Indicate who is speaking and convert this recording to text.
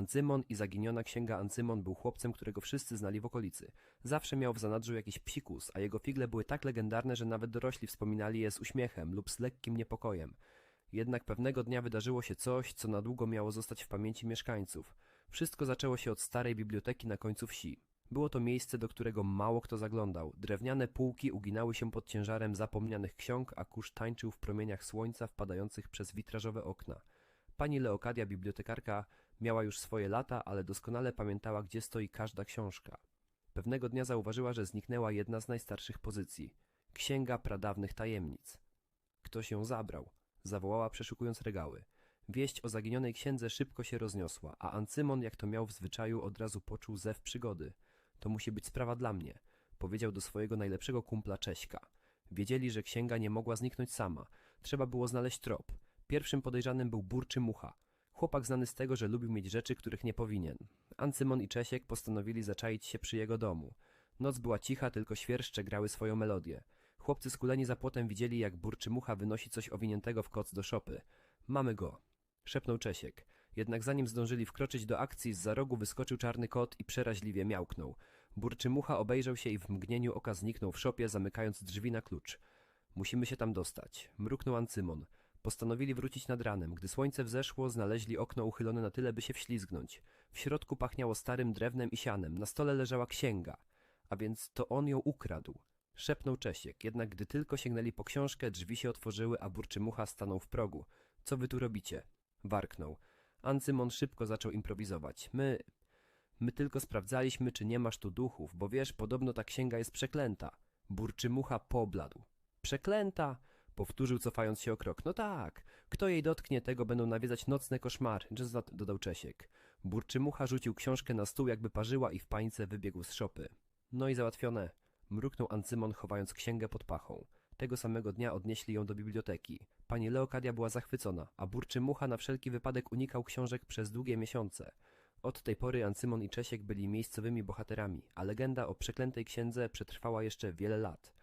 Speaker 1: Ancymon i zaginiona księga Ancymon był chłopcem, którego wszyscy znali w okolicy. Zawsze miał w zanadrzu jakiś psikus, a jego figle były tak legendarne, że nawet dorośli wspominali je z uśmiechem lub z lekkim niepokojem. Jednak pewnego dnia wydarzyło się coś, co na długo miało zostać w pamięci mieszkańców. Wszystko zaczęło się od starej biblioteki na końcu wsi. Było to miejsce, do którego mało kto zaglądał. Drewniane półki uginały się pod ciężarem zapomnianych ksiąg, a kurz tańczył w promieniach słońca wpadających przez witrażowe okna. Pani Leokadia, bibliotekarka, miała już swoje lata, ale doskonale pamiętała, gdzie stoi każda książka. Pewnego dnia zauważyła, że zniknęła jedna z najstarszych pozycji. Księga pradawnych tajemnic. Ktoś ją zabrał. Zawołała, przeszukując regały. Wieść o zaginionej księdze szybko się rozniosła, a Ancymon, jak to miał w zwyczaju, od razu poczuł zew przygody. To musi być sprawa dla mnie, powiedział do swojego najlepszego kumpla Cześka. Wiedzieli, że księga nie mogła zniknąć sama. Trzeba było znaleźć trop. Pierwszym podejrzanym był Burczy Mucha. Chłopak znany z tego, że lubił mieć rzeczy, których nie powinien. Ancymon i Czesiek postanowili zaczaić się przy jego domu. Noc była cicha, tylko świerszcze grały swoją melodię. Chłopcy skuleni za płotem widzieli, jak Burczy Mucha wynosi coś owiniętego w koc do szopy. Mamy go, szepnął Czesiek. Jednak zanim zdążyli wkroczyć do akcji, z za rogu wyskoczył czarny kot i przeraźliwie miałknął. Burczymucha obejrzał się i w mgnieniu oka zniknął w szopie, zamykając drzwi na klucz. Musimy się tam dostać. Mruknął Ancymon. Postanowili wrócić nad ranem. Gdy słońce wzeszło, znaleźli okno uchylone na tyle, by się wślizgnąć. W środku pachniało starym drewnem i sianem. Na stole leżała księga. A więc to on ją ukradł. Szepnął Czesiek, jednak gdy tylko sięgnęli po książkę, drzwi się otworzyły, a Burczymucha stanął w progu. Co wy tu robicie? Warknął. Ancymon szybko zaczął improwizować. My... My tylko sprawdzaliśmy, czy nie masz tu duchów, bo wiesz, podobno ta księga jest przeklęta. Burczymucha pobladł. Przeklęta? Powtórzył, cofając się o krok. No tak. Kto jej dotknie, tego będą nawiedzać nocne koszmary, dodał Czesiek. Burczymucha rzucił książkę na stół, jakby parzyła i w pańce wybiegł z szopy. No i załatwione. Mruknął Ancymon, chowając księgę pod pachą. Tego samego dnia odnieśli ją do biblioteki. Pani Leokadia była zachwycona, a Burczy Mucha na wszelki wypadek unikał książek przez długie miesiące. Od tej pory Ancymon i Czesiek byli miejscowymi bohaterami, a legenda o przeklętej księdze przetrwała jeszcze wiele lat.